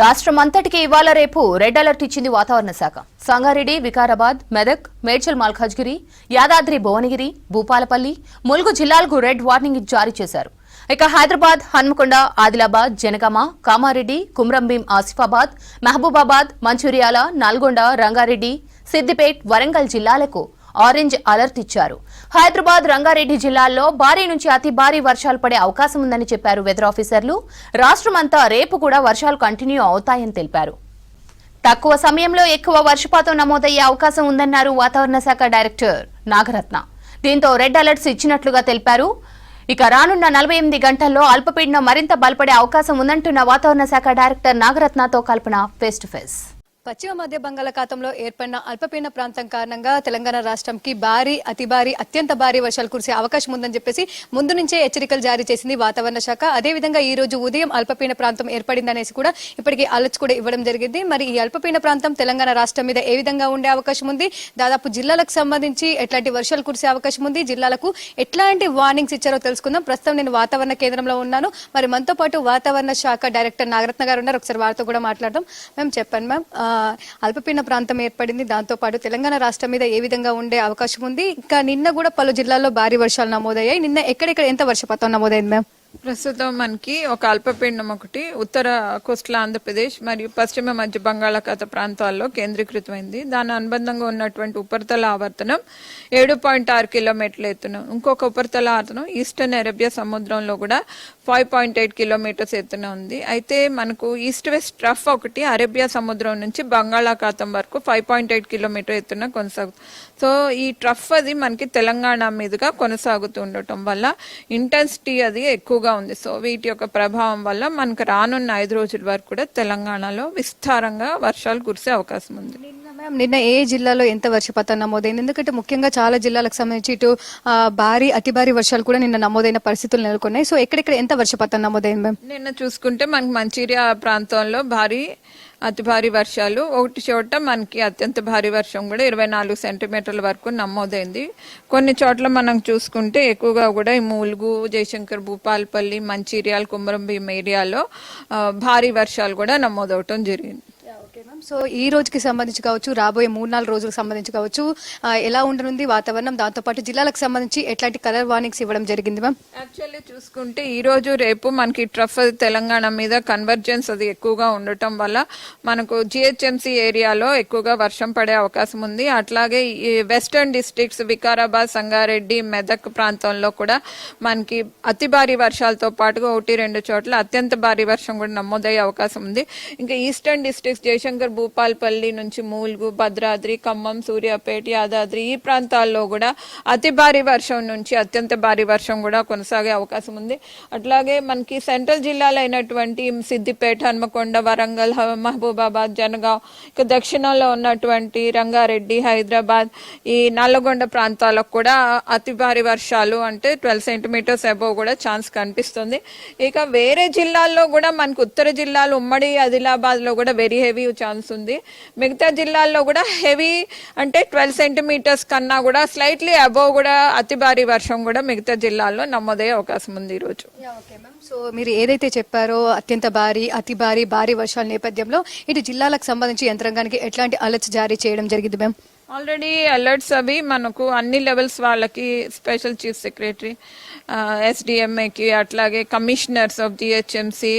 రాష్ట్రం అంతటికి ఇవాళ రేపు రెడ్ అలర్ట్ ఇచ్చింది వాతావరణ శాఖ. సంగారెడ్డి వికారాబాద్ మెదక్ మేడ్చల్ మల్కాజ్గిరి యాదాద్రి భువనగిరి భూపాలపల్లి ములుగు జిల్లాలకు రెడ్ వార్నింగ్ జారీ చేశారు. ఇక హైదరాబాద్ హన్మకొండ ఆదిలాబాద్ జనగామ కామారెడ్డి కుమ్రంభీం ఆసిఫాబాద్ మహబూబాబాద్ మంచిర్యాల నల్గొండ రంగారెడ్డి సిద్దిపేట్ వరంగల్ జిల్లాలకు ఆరెంజ్ అలర్ట్ ఇచ్చారు. హైదరాబాద్ రంగారెడ్డి జిల్లాల్లో భారీ నుంచి అతి భారీ వర్షాలు పడే అవకాశం ఉందని చెప్పారు వెదర్ ఆఫీసర్లు. రాష్ట్రమంతా రేపు కూడా వర్షాలు కంటిన్యూ అవుతాయని తెలిపారు. తక్కువ సమయంలో ఎక్కువ వర్షపాతం నమోదయ్యే అవకాశం ఉందన్నారు వాతావరణ శాఖ డైరెక్టర్ నాగరత్న. దీంతో రెడ్ అలర్ట్స్ ఇచ్చినట్లుగా తెలిపారు. ఇక రానున్న నలభై ఎనిమిది గంటల్లో అల్పపీడనం మరింత బలపడే అవకాశం ఉందంటున్న వాతావరణ శాఖ డైరెక్టర్ నాగరత్నతో కల్పన ఫేస్ టు ఫేస్ పశ్చిమ మధ్య బంగాళాఖాతంలో ఏర్పడిన అల్పపీడన ప్రాంతం కారణంగా తెలంగాణ రాష్ట్రంకి భారీ అతి భారీ అత్యంత భారీ వర్షాలు కురిసే అవకాశం ఉందని చెప్పేసి ముందు నుంచే హెచ్చరికలు జారీ చేసింది వాతావరణ శాఖ. అదేవిధంగా ఈ రోజు ఉదయం అల్పపీడన ప్రాంతం ఏర్పడిందనేసి కూడా ఇప్పటికీ అలర్ట్స్ కూడా ఇవ్వడం జరిగింది. మరి ఈ అల్పపీడన ప్రాంతం తెలంగాణ రాష్ట్రం మీద ఏ విధంగా ఉండే అవకాశం ఉంది? దాదాపు జిల్లాలకు సంబంధించి ఎట్లాంటి వర్షాలు కురిసే అవకాశం ఉంది? జిల్లాలకు ఎట్లాంటి వార్నింగ్స్ ఇచ్చారో తెలుసుకుందాం. ప్రస్తుతం నేను వాతావరణ కేంద్రంలో ఉన్నాను. మరి మనతో పాటు వాతావరణ శాఖ డైరెక్టర్ నాగరత్న గారు ఉన్నారు. ఒకసారి వారితో కూడా మాట్లాడదాం. మేము చెప్పండి మ్యామ్. అల్పపీడన ప్రాంతం ఏర్పడింది. దాంతోపాటు తెలంగాణ రాష్ట్రం మీద ఏ విధంగా ఉండే అవకాశం ఉంది? ఇంకా నిన్న కూడా పలు జిల్లాల్లో భారీ వర్షాలు నమోదయ్యాయి. నిన్న ఎక్కడెక్కడ ఎంత వర్షపాతం నమోదైంది మ్యామ్? ప్రస్తుతం మనకి ఒక అల్పపీడనం ఒకటి ఉత్తర కోస్టల్ ఆంధ్రప్రదేశ్ మరియు పశ్చిమ మధ్య బంగాళాఖాత ప్రాంతాల్లో కేంద్రీకృతమైంది. దాని అనుబంధంగా ఉన్నటువంటి ఉపరితల ఆవర్తనం ఏడు పాయింట్ ఆరు కిలోమీటర్ల ఎత్తున. ఇంకొక ఉపరితల ఆవర్తనం ఈస్టర్న్ అరేబియా సముద్రంలో కూడా ఫైవ్ పాయింట్ ఎయిట్ కిలోమీటర్స్ ఎత్తున ఉంది. అయితే మనకు ఈస్ట్ వెస్ట్ ట్రఫ్ ఒకటి అరేబియా సముద్రం నుంచి బంగాళాఖాతం వరకు ఫైవ్ పాయింట్ ఎయిట్ కిలోమీటర్ ఎత్తున కొనసాగుతుంది సో ఈ ట్రఫ్ అది మనకి తెలంగాణ మీదుగా కొనసాగుతూ ఉండటం వల్ల ఇంటెన్సిటీ అది ఎక్కువగా ఉంది. సో వీటి యొక్క ప్రభావం వల్ల మనకు రానున్న ఐదు రోజుల వరకు కూడా తెలంగాణలో విస్తారంగా వర్షాలు కురిసే అవకాశం ఉంది. నిన్న మ్యామ్ నిన్న ఏ జిల్లాలో ఎంత వర్షపాతం నమోదైంది? ఎందుకంటే ముఖ్యంగా చాలా జిల్లాలకు సంబంధించి ఇటు భారీ అతి భారీ వర్షాలు కూడా నిన్న నమోదైన పరిస్థితులు నెలకొన్నాయి. సో ఎక్కడెక్కడ ఎంత వర్షపాతం నమోదైంది మ్యామ్? నిన్న చూసుకుంటే మనకి మంచిర్యా ప్రాంతంలో భారీ అతి భారీ వర్షాలు. ఒకటి చోట మనకి అత్యంత భారీ వర్షం కూడా ఇరవై నాలుగు సెంటీమీటర్ల వరకు నమోదైంది. కొన్ని చోట్ల మనం చూసుకుంటే ఎక్కువగా కూడా ఈ మూలుగు జయశంకర్ భూపాలపల్లి మంచిర్యాల కుమరం భీం ఏరియాలో భారీ వర్షాలు కూడా నమోదవటం జరిగింది. మ్యామ్ సో ఈ రోజుకి సంబంధించి కావచ్చు రాబోయే మూడు నాలుగు రోజులకు సంబంధించి కావచ్చు ఎలా ఉండనుంది వాతావరణం? దాంతోపాటు జిల్లాలకు సంబంధించి ఎట్లాంటి కలర్ వార్నింగ్స్ ఇవ్వడం జరిగింది మ్యామ్ యాక్చువల్లీ చూసుకుంటే ఈ రోజు రేపు మనకి ట్రఫ్ తెలంగాణ మీద కన్వర్జెన్స్ అది ఎక్కువగా ఉండటం వల్ల మనకు జిహెచ్ఎంసి ఏరియాలో ఎక్కువగా వర్షం పడే అవకాశం ఉంది. అట్లాగే ఈ వెస్టర్న్ డిస్ట్రిక్ట్స్ వికారాబాద్ సంగారెడ్డి మెదక్ ప్రాంతంలో కూడా మనకి అతి భారీ వర్షాలతో పాటుగా ఒకటి రెండు చోట్ల అత్యంత భారీ వర్షం కూడా నమోదయ్యే అవకాశం ఉంది. ఇంకా ఈస్టర్న్ డిస్ట్రిక్ట్స్ జయశంకర్ భూపాల్పల్లి నుంచి మూల్గు భద్రాద్రి ఖమ్మం సూర్యాపేట యాదాద్రి ఈ ప్రాంతాల్లో కూడా అతి భారీ వర్షం నుంచి అత్యంత భారీ వర్షం కూడా కొనసాగే అవకాశం ఉంది. అట్లాగే మనకి సెంట్రల్ జిల్లాలు అయినటువంటి సిద్దిపేట హన్మకొండ వరంగల్ హ- మహబూబాబాద్ జనగాం ఇక దక్షిణంలో ఉన్నటువంటి రంగారెడ్డి హైదరాబాద్ ఈ నల్లగొండ ప్రాంతాలకు కూడా అతి భారీ వర్షాలు అంటే ట్వెల్వ్ సెంటీమీటర్స్ అబోవ్ కూడా ఛాన్స్ కనిపిస్తుంది. ఇక వేరే జిల్లాల్లో కూడా మనకు ఉత్తర జిల్లాలు ఉమ్మడి ఆదిలాబాద్లో కూడా వెరీ హెవీ ఛాన్స్ ఉంది. మిగతా జిల్లాల్లో కూడా హెవీ అంటే ట్వెల్వ్ సెంటీమీటర్స్ కన్నా కూడా స్లైట్లీ అబోవ్ కూడా అతి భారీ వర్షం కూడా మిగతా జిల్లాల్లో నమోదయ్యే అవకాశం ఉంది ఈరోజు. ఓకే మ్యామ్ సో మీరు ఏదైతే చెప్పారో అత్యంత భారీ అతి భారీ భారీ వర్షాల నేపథ్యంలో ఇటు జిల్లాలకు సంబంధించి యంత్రాంగానికి ఎట్లాంటి అలర్ట్స్ జారీ చేయడం జరిగింది మ్యామ్ ఆల్రెడీ అలర్ట్స్ అవి మనకు అన్ని లెవెల్స్ వాళ్ళకి స్పెషల్ చీఫ్ సెక్రటరీ ఎస్డిఎంఏకి అట్లాగే commissioners of GHMC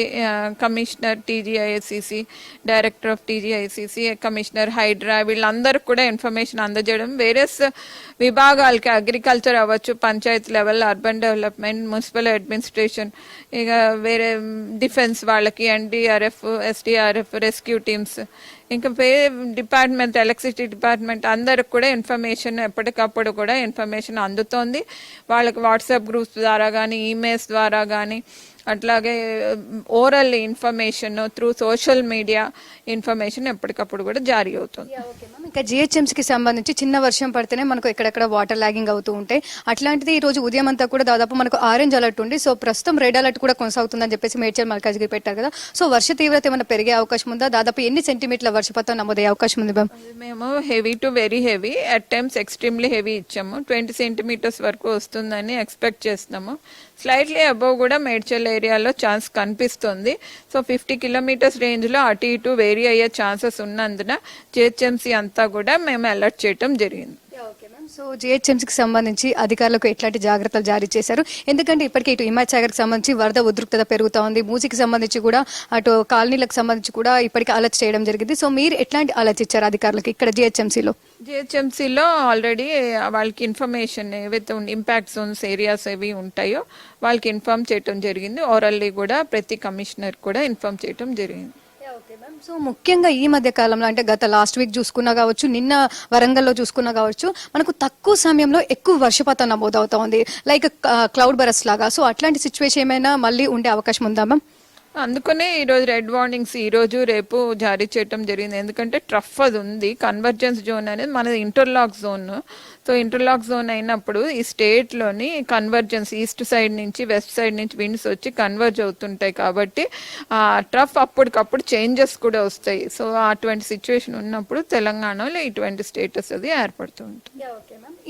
commissioner TGISCC director of TGICC commissioner Hydraa వీళ్ళందరూ కూడా ఇన్ఫర్మేషన్ అందజేయడం. వేరియస్ విభాగాలకి అగ్రికల్చర్ అవ్వచ్చు panchayat level urban development municipal administration ఇక వేరే డిఫెన్స్ వాళ్ళకి ఎన్డీఆర్ఎఫ్ ఎస్డిఆర్ఎఫ్ రెస్క్యూ టీమ్స్ ఇంకా పే డిపార్ట్మెంట్ ఎలక్ట్రిసిటీ డిపార్ట్మెంట్ అందరికి కూడా ఇన్ఫర్మేషన్ ఎప్పటికప్పుడు కూడా ఇన్ఫర్మేషన్ అందుతోంది. వాళ్ళకి వాట్సాప్ గ్రూప్స్ ద్వారా కానీ ఈమెయిల్స్ ద్వారా కానీ అట్లాగే oral information through social media information ఎప్పటికప్పుడు కూడా జారీ అవుతుంది. ఇక జిహెచ్ఎంసీకి సంబంధించి చిన్న వర్షం పడితేనే మనకు ఎక్కడెక్కడ వాటర్ లాగింగ్ అవుతూ ఉంటాయి అట్లాంటిది ఈ రోజు ఉదయం అంతా కూడా దాదాపు మనకు ఆరెంజ్ అలర్ట్ ఉంది. సో ప్రస్తుతం రెడ్ అలర్ట్ కూడా కొనసాగుతుందని చెప్పేసి మేడ్చల్ మల్కాజ్గిరి పెట్టారు కదా. సో వర్ష తీవ్రత ఏమైనా పెరిగే అవకాశం ఉందా? దాదాపు ఎన్ని సెంటీమీటర్ల వర్షపాతం నమోదయ్యే అవకాశం ఉంది మ్యామ్ మేము heavy to very heavy at times extremely heavy ఇచ్చాము. ట్వంటీ సెంటీమీటర్స్ వరకు వస్తుందని ఎక్స్పెక్ట్ చేస్తున్నాము. స్లైట్లీ అబవ్ కూడా మేడ్చల్ ఏరియాలో ఛాన్స్ కనిపిస్తుంది. సో ఫిఫ్టీ కిలోమీటర్స్ రేంజ్లో అటు ఇటు వేరీ అయ్యే ఛాన్సెస్ ఉన్నందున జిహెచ్ఎంసీ అంతా కూడా మేము అలర్ట్ చేయటం జరిగింది. సో జిహెచ్ఎంసీకి సంబంధించి అధికారులకు ఎట్లాంటి జాగ్రత్తలు జారీ చేశారు? ఎందుకంటే ఇప్పటికే ఇటు హిమాచాగర్కి సంబంధించి వరద ఉద్రిక్తత పెరుగుతూ ఉంది. మూసికి సంబంధించి కూడా అటు కాలనీలకు సంబంధించి కూడా ఇప్పటికే అలర్ట్ చేయడం జరిగింది. సో మీరు ఎట్లాంటి అలర్ట్ ఇచ్చారు అధికారులకు ఇక్కడ జిహెచ్ఎంసీలో? జిహెచ్ఎంసీలో ఆల్రెడీ వాళ్ళకి ఇన్ఫర్మేషన్ ఏవైతే ఇంపాక్ట్ జోన్స్ ఏరియాస్ ఏవి ఉంటాయో వాళ్ళకి ఇన్ఫార్మ్ చేయటం జరిగింది. ఓరల్లీ కూడా ప్రతి కమిషనర్ కూడా ఇన్ఫార్మ్ చేయటం జరిగింది. సో ముఖ్యంగా ఈ మధ్య కాలంలో అంటే గత లాస్ట్ వీక్ చూసుకున్నా కావచ్చు నిన్న వరంగల్లో చూసుకున్నా కావచ్చు మనకు తక్కువ సమయంలో ఎక్కువ వర్షపాతం నమోదవుతా ఉంది. లైక్ క్లౌడ్ బరస్ లాగా. సో అట్లాంటి సిచ్యువేషన్ ఏమైనా మళ్ళీ ఉండే అవకాశం ఉందా మ్యామ్ అందుకనే ఈరోజు రెడ్ వార్నింగ్స్ ఈ రోజు రేపు జారీ చేయటం జరిగింది. ఎందుకంటే ట్రఫ్ అది ఉంది. కన్వర్జెన్స్ జోన్ అనేది మనది interlock zone so interlock zone అయినప్పుడు ఈ స్టేట్లోని కన్వర్జెన్స్ ఈస్ట్ సైడ్ నుంచి వెస్ట్ సైడ్ నుంచి విండ్స్ వచ్చి కన్వర్జ్ అవుతుంటాయి కాబట్టి ఆ ట్రఫ్ అప్పటికప్పుడు చేంజెస్ కూడా వస్తాయి. సో అటువంటి సిచ్యువేషన్ ఉన్నప్పుడు తెలంగాణలో ఇటువంటి స్టేటస్ అది ఏర్పడుతూ ఉంటుంది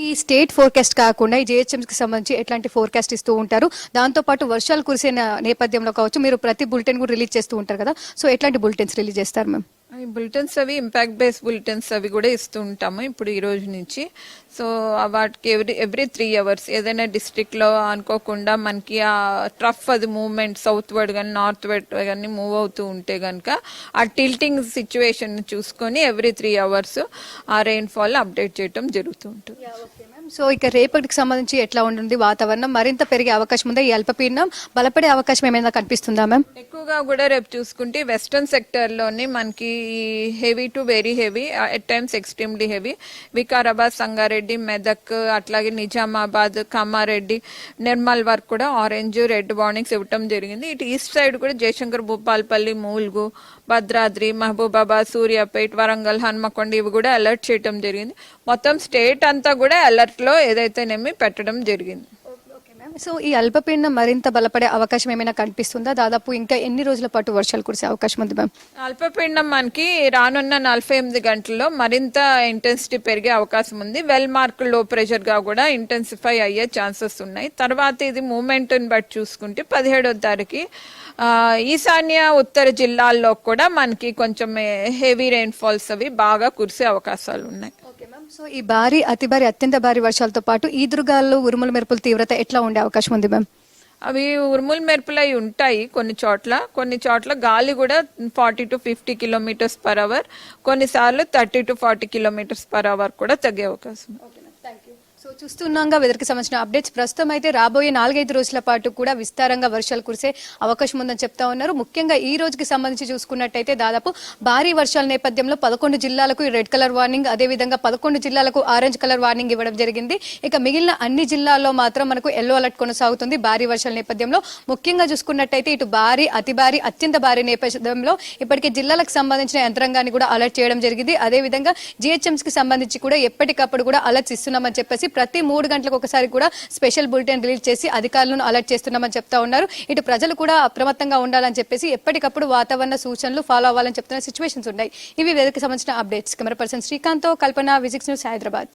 ఈ స్టేట్ ఫోర్కాస్ట్ కాకుండా ఈ జిహెచ్ఎంసీకి సంబంధించి ఎట్లాంటి ఫోర్కాస్ట్ ఇస్తూ ఉంటారు? దాంతో పాటు వర్షాలు కురిసే నేపథ్యంలో కావచ్చు మీరు ప్రతి బులెటిన్ కూడా రిలీజ్ చేస్తూ ఉంటారు కదా. సో ఎట్లాంటి బులెటిన్స్ రిలీజ్ చేస్తారు మ్యామ్ బులెటిన్స్ అవి ఇంపాక్ట్ బేస్ బులెటిన్స్ అవి కూడా ఇస్తూ ఉంటాము ఇప్పుడు ఈ రోజు నుంచి. సో వాటికి ఎవ్రీ ఎవ్రీ త్రీ అవర్స్ ఏదైనా డిస్ట్రిక్ట్లో అనుకోకుండా మనకి ఆ ట్రఫ్ అది మూవ్మెంట్ సౌత్ వర్డ్ కానీ నార్త్ వర్డ్ కానీ మూవ్ అవుతూ ఉంటే కనుక ఆ టిల్టింగ్ సిచ్యువేషన్ చూసుకొని ఎవ్రీ త్రీ అవర్స్ ఆ రెయిన్ ఫాల్ అప్డేట్ చేయటం జరుగుతూ ఉంటుంది. సో ఇక రేపటికి సంబంధించి ఎట్లా ఉంటుంది వాతావరణం? మరింత పెరిగే అవకాశం ఉందా ఈ అల్పపీడనం? బలపడే అవకాశం ఏమైనా కనిపిస్తుందా మ్యామ్? ఎక్కువగా కూడా రేపు చూసుకుంటే వెస్టర్న్ సెక్టర్లోని మనకి heavy to very heavy at times extremely heavy. Vikarabad Sangareddy Medak అట్లాగే నిజామాబాద్ కామారెడ్డి నిర్మల్ వరకు కూడా ఆరెంజ్ రెడ్ వార్నింగ్స్ ఇవ్వటం జరిగింది. ఇటు ఈస్ట్ సైడ్ కూడా జయశంకర్ భూపాల్పల్లి మూల్గు భద్రాద్రి మహబూబాబాద్ సూర్యాపేట్ వరంగల్ హన్మకొండ ఇవి కూడా అలర్ట్ చేయటం జరిగింది. మొత్తం స్టేట్ అంతా కూడా అలర్ట్ లో ఏదైతేనేమి పెట్టడం జరిగింది. సో ఈ అల్పపీడనం మరింత బలపడే అవకాశం ఏమైనా కనిపిస్తుందా? దాదాపు ఇంకా ఎన్ని రోజుల పాటు వర్షాలు కురిసే అవకాశం ఉంది మ్యామ్? అల్పపీడనం మనకి రానున్న నలభై ఎనిమిది గంటల్లో మరింత ఇంటెన్సిటీ పెరిగే అవకాశం ఉంది. వెల్ మార్క్లో ప్రెషర్గా కూడా ఇంటెన్సిఫై అయ్యే ఛాన్సెస్ ఉన్నాయి. తర్వాత ఇది మూమెంట్ బట్టి చూసుకుంటే పదిహేడో తారీఖు ఈశాన్య ఉత్తర జిల్లాల్లో కూడా మనకి కొంచెం హెవీ రెయిన్ ఫాల్స్ అవి బాగా కురిసే అవకాశాలు ఉన్నాయి. సో ఈ భారీ అతి భారీ అత్యంత భారీ వర్షాలతో పాటు ఈదురుగాలు ఉరుముల మెరుపుల తీవ్రత ఎట్లా ఉండే అవకాశం ఉంది మ్యామ్? అవి ఉరుములు మెరుపులు అయి ఉంటాయి కొన్ని చోట్ల. కొన్ని చోట్ల గాలి కూడా forty to fifty kilometres per hour. కొన్నిసార్లు thirty to forty kilometres per hour కూడా తగ్గే అవకాశం. ఉంది. సో చూస్తున్నాగా వెదర్కి సంబంధించిన అప్డేట్స్. ప్రస్తుతం అయితే రాబోయే నాలుగైదు రోజుల పాటు కూడా విస్తారంగా వర్షాలు కురిసే అవకాశం ఉందని చెప్తా ఉన్నారు. ముఖ్యంగా ఈ రోజుకి సంబంధించి చూసుకున్నట్టయితే దాదాపు భారీ వర్షాల నేపథ్యంలో పదకొండు జిల్లాలకు రెడ్ కలర్ వార్నింగ్ అదేవిధంగా పదకొండు జిల్లాలకు ఆరెంజ్ కలర్ వార్నింగ్ ఇవ్వడం జరిగింది. ఇక మిగిలిన అన్ని జిల్లాల్లో మాత్రం మనకు ఎల్లో అలర్ట్ కొనసాగుతుంది భారీ వర్షాల నేపథ్యంలో. ముఖ్యంగా చూసుకున్నట్టయితే ఇటు భారీ అతి భారీ అత్యంత భారీ నేపథ్యంలో ఇప్పటికే జిల్లాలకు సంబంధించిన యంత్రాంగాన్ని కూడా అలర్ట్ చేయడం జరిగింది. అదేవిధంగా జిహెచ్ఎంసీకి సంబంధించి కూడా ఎప్పటికప్పుడు కూడా అలర్ట్స్ ఇస్తున్నామని చెప్పేసి ప్రతి మూడు గంటలకు ఒకసారి కూడా స్పెషల్ బులెటిన్ రిలీజ్ చేసి అధికారులను అలర్ట్ చేస్తున్నామని చెప్తా ఉన్నారు. ఇటు ప్రజలు కూడా అప్రమత్తంగా ఉండాలని చెప్పేసి ఎప్పటికప్పుడు వాతావరణ సూచనలు ఫాలో అవ్వాలని చెప్తున్న సిచ్యువేషన్స్ ఉన్నాయి. ఇవి వేదిక సంబంధించిన updates camera person Srikanth Kalpana విజిక్స్ news Hyderabad.